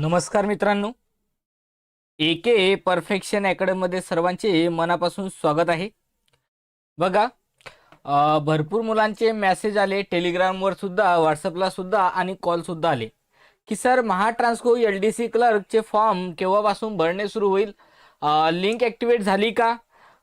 नमस्कार मित्रांनो. ए के परफेक्शन अकॅडमीमध्ये सर्वांचे मनापासून स्वागत आहे. बघा भरपूर मुलांचे मॅसेज आले टेलिग्रामवर सुद्धा व्हॉट्सअपला सुद्धा आणि कॉल सुद्धा आले. की sir Mahatransco L D C क्लर्कचे फॉर्म केव्हापासून भरणे सुरू होईल? लिंक ॲक्टिवेट झाली का?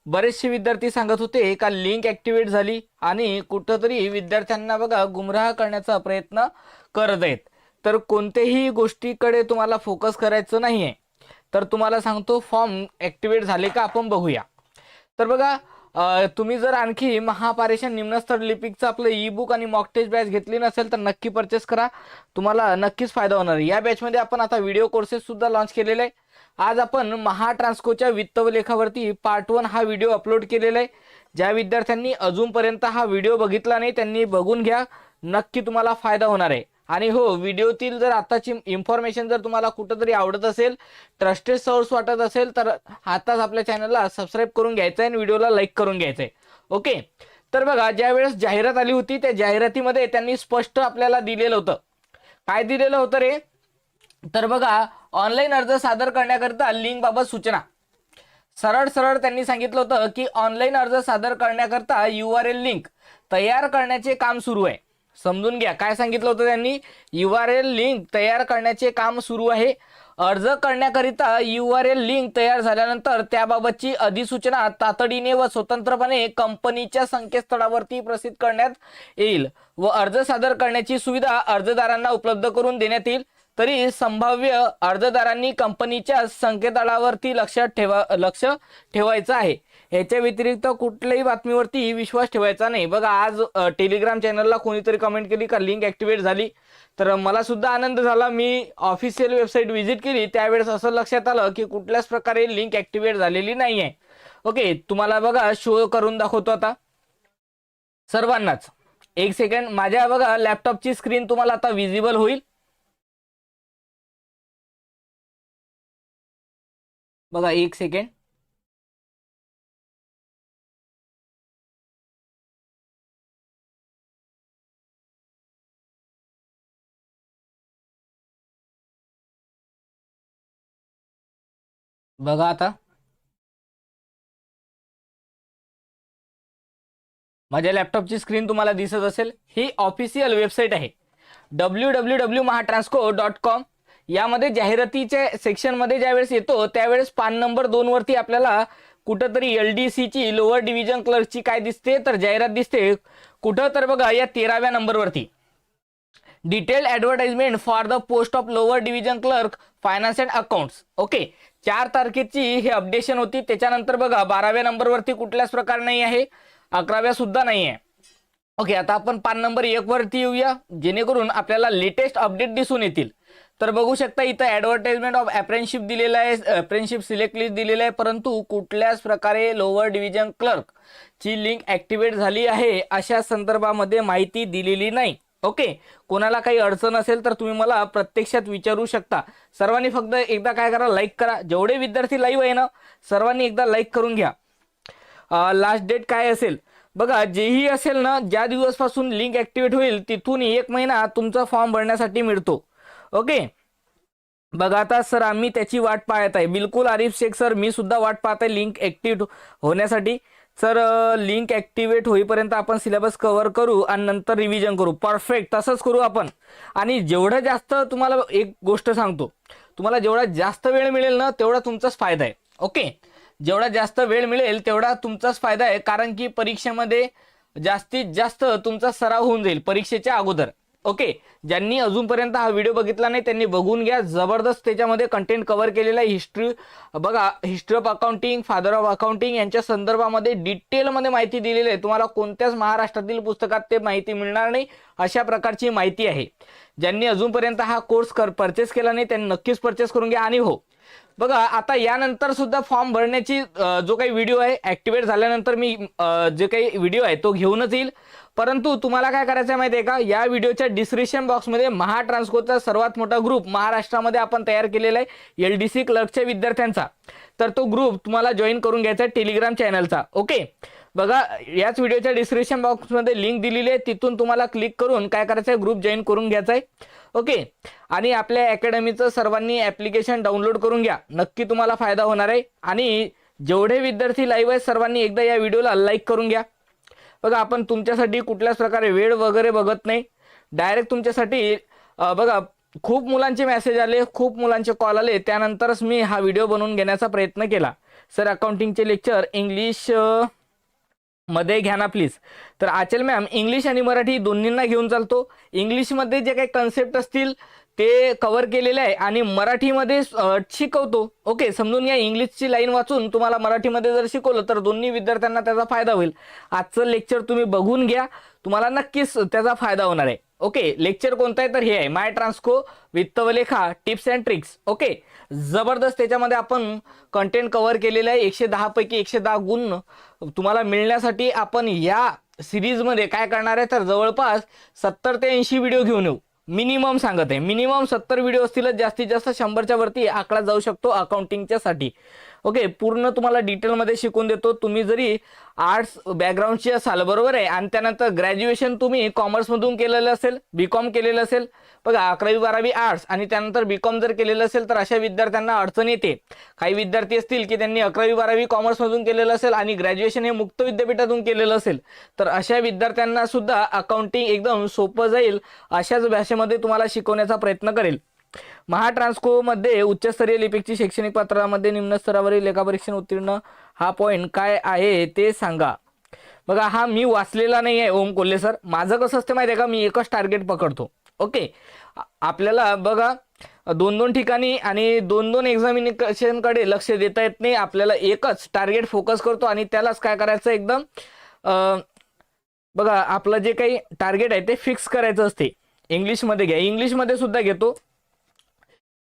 बरेचसे विद्यार्थी सांगत होते का लिंक ॲक्टिवेट झाली आणि कुठंतरी विद्यार्थ्यांना बघा गुमराह करण्याचा प्रयत्न करत आहेत. तर कोणतेही गोष्टीकडे तुम्हाला फोकस करायचं नाही आहे तर तुम्हाला सांगतो फॉर्म ॲक्टिवेट झाले का आपण बघूया. तर बघा तुम्ही जर आणखी महापारेषण निम्नस्तर लिपिकचं आपलं ई बुक आणि मॉक टेस्ट बॅच घेतली नसेल तर नक्की परचेस करा. तुम्हाला नक्कीच फायदा होणार या बॅचमध्ये आपण आता व्हिडिओ कोर्सेससुद्धा लॉन्च केलेले आहे आज आपण महाट्रान्स्कोच्या वित्तलेखावरती पार्ट वन हा व्हिडिओ अपलोड केलेला आहे. ज्या विद्यार्थ्यांनी अजूनपर्यंत हा व्हिडिओ बघितला नाही त्यांनी बघून घ्या. नक्की तुम्हाला फायदा होणार आहे. आणि हो व्हिडिओतील जर आताची इन्फॉर्मेशन जर तुम्हाला कुठंतरी आवडत असेल ट्रस्टेड सोर्स वाटत असेल तर आताच आपल्या चॅनलला सबस्क्राईब करून घ्यायचं आहे आणि व्हिडिओला लाईक करून घ्यायचं आहे ओके तर बघा ज्या वेळेस जाहिरात आली होती त्या जाहिरातीमध्ये त्यांनी स्पष्ट आपल्याला दिलेलं होतं. काय दिलेलं होतं रे? तर बघा ऑनलाईन अर्ज सादर करण्याकरिता लिंकबाबत सूचना. सरळ सरळ त्यांनी सांगितलं होतं की ऑनलाईन अर्ज सादर करण्याकरता यू आर एल लिंक तयार करण्याचे काम सुरू आहे. समजून घ्या. काय सांगितलं होतं त्यांनी? यू आर एल लिंक तयार करण्याचे काम सुरू आहे. अर्ज करण्याकरिता यू आर एल लिंक तयार झाल्यानंतर त्याबाबतची अधिसूचना तातडीने व स्वतंत्रपणे कंपनीच्या संकेतस्थळावरती प्रसिद्ध करण्यात येईल व अर्ज सादर करण्याची सुविधा अर्जदारांना उपलब्ध करून देण्यात येईल. तरी संभाव्य अर्जदारांनी कंपनीच्या संकेतस्थळावरती लक्ष ठेवा लक्ष ठेवायचं आहे. ह्याच्या व्यतिरिक्त कुठल्याही बातमीवरती विश्वास ठेवायचा नाही. बघा आज टेलिग्राम चॅनलला कोणीतरी कमेंट केली का? लिंक ॲक्टिवेट झाली. तर मला सुद्धा आनंद झाला. मी ऑफिशियल वेबसाईट व्हिजिट केली. त्यावेळेस असं लक्षात आलं की कुठल्याच प्रकारे लिंक ॲक्टिवेट झालेली नाही आहे ओके तुम्हाला बघा शो करून दाखवतो आता. सर्वांनाच. एक सेकंड माझ्या बघा लॅपटॉपची स्क्रीन तुम्हाला आता विजिबल होईल. बघा एक सेकंड बघा आता. माझ्या लॅपटॉपची स्क्रीन तुम्हाला दिसत असेल ही ऑफिशियल वेबसाईट आहे. W W W Mahatransco dot com यामध्ये जाहिरातीच्या सेक्शनमध्ये ज्यावेळेस येतो त्यावेळेस पान नंबर दोन वरती आपल्याला कुठंतरी एल डी सीची लोअर डिव्हिजन क्लर्कची काय दिसते तर जाहिरात दिसते. कुठं? तर बघा या तेराव्या नंबरवरती detail advertisement for the post of lower division clerk finance and accounts okay चार तारखेची हे अपडेशन होती. त्याच्यानंतर बघा बाराव्या नंबरवरती कुठल्याच प्रकार नाही आहे. अकराव्या सुद्धा नाही आहे. ओके आता आपण पान नंबर एक वरती येऊया. जेणेकरून आपल्याला लेटेस्ट अपडेट दिसून येतील. तर बघू शकता इथं ॲडव्हर्टाइजमेंट ऑफ अप्रेनशिप दिलेलं आहे अप्रेनशिप सिलेक्ट लिस्ट दिलेलं आहे परंतु कुठल्याच प्रकारे लोअर डिव्हिजन क्लर्क ची लिंक ॲक्टिवेट झाली आहे अशा संदर्भामध्ये माहिती दिलेली नाही. ओके कोणाला काही अडचण असेल तर तुम्ही मला प्रत्यक्षात विचारू शकता. सर्वांनी फक्त एकदा काय करा लाईक करा. जेवढे विद्यार्थी लाईव्ह आहे ना सर्वांनी एकदा लाईक करून घ्या. लास्ट डेट काय असेल? बघा जेही असेल ना ज्या दिवसपासून लिंक ॲक्टिवेट होईल तिथून एक महिना तुमचा फॉर्म भरण्यासाठी मिळतो. ओके? बघा आता सर आम्ही त्याची वाट पाहत आहे. बिलकुल आरिफ शेख सर मी सुद्धा वाट पाहत आहे लिंक ॲक्टिव्ह होण्यासाठी. सर लिंक ॲक्टिवेट होईपर्यंत आपण सिलेबस कव्हर करू आणि नंतर रिव्हिजन करू. परफेक्ट तसंच करू आपण. आणि जेवढं जास्त तुम्हाला एक गोष्ट सांगतो. तुम्हाला जेवढा जास्त वेळ मिळेल ना तेवढा तुमचाच फायदा आहे. ओके? जेवढा जास्त वेळ मिळेल तेवढा तुमचाच फायदा आहे. कारण की परीक्षेमध्ये जास्तीत जास्त तुमचा सराव होऊन जाईल परीक्षेच्या अगोदर. ओके ज्यांनी अजूनपर्यंत हा व्हिडिओ बघितला नाही त्यांनी बघून घ्या. जबरदस्त त्याच्यामध्ये कंटेंट कव्हर केलेला आहे. हिस्ट्री बघा history of accounting father of accounting यांच्या संदर्भामध्ये डिटेलमध्ये माहिती दिलेली आहे. तुम्हाला कोणत्याच महाराष्ट्रातील पुस्तकात ते माहिती मिळणार नाही अशा प्रकारची माहिती आहे. ज्यांनी अजूनपर्यंत हा कोर्स कर परचेस केला नाही त्यांनी नक्कीच परचेस करून घ्या. आणि हो बघा आता यानंतर सुद्धा फॉर्म भरण्याची जो काही व्हिडिओ आहे ॲक्टिवेट झाल्यानंतर मी जे काही व्हिडिओ आहे तो घेऊनच येईल. परंतु तुम्हाला काय करायचं आहे माहिती आहे का? या व्हिडिओच्या डिस्क्रिप्शन बॉक्समध्ये महाट्रान्सकोचा सर्वात मोठा ग्रुप महाराष्ट्रामध्ये आपण तयार केलेला आहे एल डी सी क्लर्कच्या विद्यार्थ्यांचा. तर तो ग्रुप तुम्हाला जॉईन करून घ्यायचा आहे टेलिग्राम चॅनलचा ओके बघा याच व्हिडिओच्या डिस्क्रिप्शन बॉक्समध्ये लिंक दिलेली आहे तिथून तुम्हाला क्लिक करून काय करायचं आहे ग्रुप जॉईन करून घ्यायचा आहे. ओके आणि आपल्या अकॅडमीचं सर्वांनी ॲप्लिकेशन डाउनलोड करून घ्या. नक्की तुम्हाला फायदा होणार आहे. आणि जेवढे विद्यार्थी लाईव्ह आहेत सर्वांनी एकदा या व्हिडिओला लाईक करून घ्या. बघा आपण तुमच्यासाठी कुठल्याच प्रकारे वेळ वगैरे बघत नाही. डायरेक्ट तुमच्यासाठी बघा खूप मुलांचे मेसेज आले खूप मुलांचे कॉल आले. त्यानंतरच मी हा व्हिडिओ बनवून घेण्याचा प्रयत्न केला. सर अकाउंटिंगचे लेक्चर इंग्लिशमध्ये घ्या ना प्लीज तर आचल मॅम इंग्लिश आणि मराठी दोन्हींना घेऊन चालतो. इंग्लिशमध्ये जे काही कन्सेप्ट असतील ते कव्हर केलेले आहे आणि मराठीमध्ये शिकवतो. ओके समजून घ्या इंग्लिशची लाईन वाचून तुम्हाला मराठीमध्ये जर शिकवलं तर दोन्ही विद्यार्थ्यांना त्याचा फायदा होईल. आजचं लेक्चर तुम्ही बघून घ्या. तुम्हाला नक्कीच त्याचा फायदा होणार आहे. ओके लेक्चर कोणतं आहे? तर हे आहे. माय ट्रान्सको वित्तवलेखा टिप्स अँड ट्रिक्स ओके जबरदस्त त्याच्यामध्ये आपण कंटेंट कव्हर केलेलं आहे. एकशे दहापैकी एकशे दहा गुण तुम्हाला मिळण्यासाठी आपण या सिरीजमध्ये काय करणार आहे? तर जवळपास सत्तर ते ऐंशी व्हिडिओ घेऊन येऊ. मिनिमम सांगत आहे. मिनिमम सत्तर व्हिडिओ असतीलच जास्तीत जास्त शंभरच्या वरती आकडा जाऊ शकतो अकाउंटिंगच्या साठी. ओके पूर्ण तुम्हाला डिटेलमध्ये शिकून देतो. तुम्ही जरी आर्ट्स बॅकग्राऊंडची असाल बरोबर आहे? आणि त्यानंतर ग्रॅज्युएशन तुम्ही कॉमर्समधून केलेलं असेल बी कॉम केलेलं असेल बघा अकरावी बारावी आर्ट्स आणि त्यानंतर बी कॉम जर केलेलं असेल तर अशा विद्यार्थ्यांना अडचण येते. काही विद्यार्थी असतील की त्यांनी अकरावी बारावी कॉमर्समधून केलेलं असेल आणि ग्रॅज्युएशन हे मुक्त विद्यापीठातून केलेलं असेल तर अशा विद्यार्थ्यांना सुद्धा अकाउंटिंग एकदम सोपं जाईल. अशाच भाषेमध्ये तुम्हाला शिकवण्याचा प्रयत्न करेल. महाट्रान्सकोमध्ये उच्चस्तरीय लिपिकची शैक्षणिक पात्रामध्ये निम्न स्तरावरील लेखापरीक्षण उत्तीर्ण हा पॉईंट काय आहे ते सांगा. बघा हा मी वाचलेला नाही आहे ओम कोल्हे सर. माझं कसं असतं माहिती आहे का? मी एकच टार्गेट पकडतो. ओके? आपल्याला बघा दोन दोन ठिकाणी आणि दोन दोन एक्झामिनेशनकडे लक्ष देता येत नाही. आपल्याला एकच टार्गेट फोकस करतो आणि त्यालाच काय करायचं एकदम? बघा आपलं जे काही टार्गेट आहे ते फिक्स करायचं असते. इंग्लिशमध्ये घ्या. इंग्लिशमध्ये सुद्धा घेतो.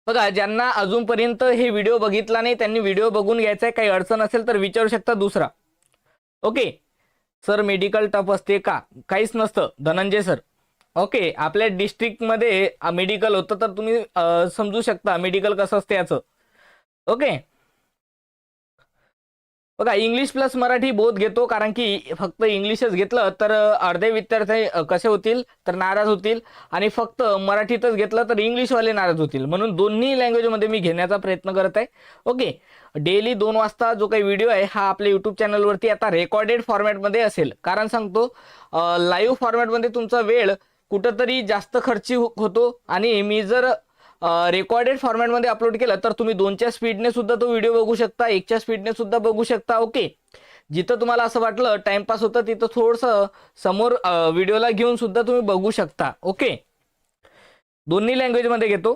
बघा ज्यांना अजूनपर्यंत हे व्हिडिओ बघितला नाही त्यांनी व्हिडिओ बघून घ्यायचा आहे. काही अडचण असेल तर विचारू शकता दुसरा. ओके. सर मेडिकल टफ असते का? काहीच नसतं. धनंजय सर. ओके. आपल्या डिस्ट्रिक्टमध्ये मेडिकल होतं तर तुम्ही समजू शकता. मेडिकल कसं असते याचं. ओके. बघा इंग्लिश प्लस मराठी बोध घेतो कारण की फक्त इंग्लिशच घेतलं तर अर्धे विद्यार्थी कसे होतील? तर नाराज होतील. आणि फक्त मराठीतच घेतलं तर इंग्लिशवाले नाराज होतील. म्हणून दोन्ही लँग्वेजमध्ये मी घेण्याचा प्रयत्न करत आहे. ओके डेली दोन वाजता जो काही व्हिडिओ आहे हा आपल्या यूट्यूब चॅनलवरती आता रेकॉर्डेड फॉर्मॅटमध्ये असेल. कारण सांगतो लाईव्ह फॉर्मॅटमध्ये तुमचा वेळ कुठंतरी जास्त खर्ची हो- होतो. आणि मी जर रेकॉर्डेड फॉर्मॅटमध्ये अपलोड केलं तर तुम्ही दोनच्या स्पीडने सुद्धा तो व्हिडिओ बघू शकता एकच्या स्पीडने सुद्धा बघू शकता ओके जिथं तुम्हाला असं वाटलं टाइमपास होतं तिथं थोडंसं समोर व्हिडिओला घेऊन सुद्धा तुम्ही बघू शकता ओके दोन्ही लँग्वेजमध्ये घेतो.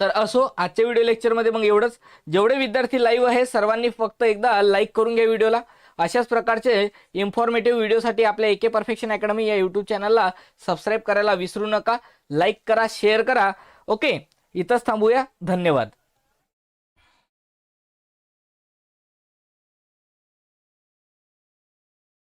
तर असो आजच्या व्हिडिओ लेक्चरमध्ये मग एवढंच. जेवढे विद्यार्थी लाईव्ह आहे सर्वांनी फक्त एकदा लाईक करून घ्या व्हिडिओला अशाच प्रकारचे इन्फॉर्मेटिव्ह व्हिडिओसाठी आपल्या एके परफेक्शन अकॅडमी या यूट्यूब चॅनलला सबस्क्राईब करायला विसरू नका. लाईक करा शेअर करा. ओके इथंच थांबूया. धन्यवाद.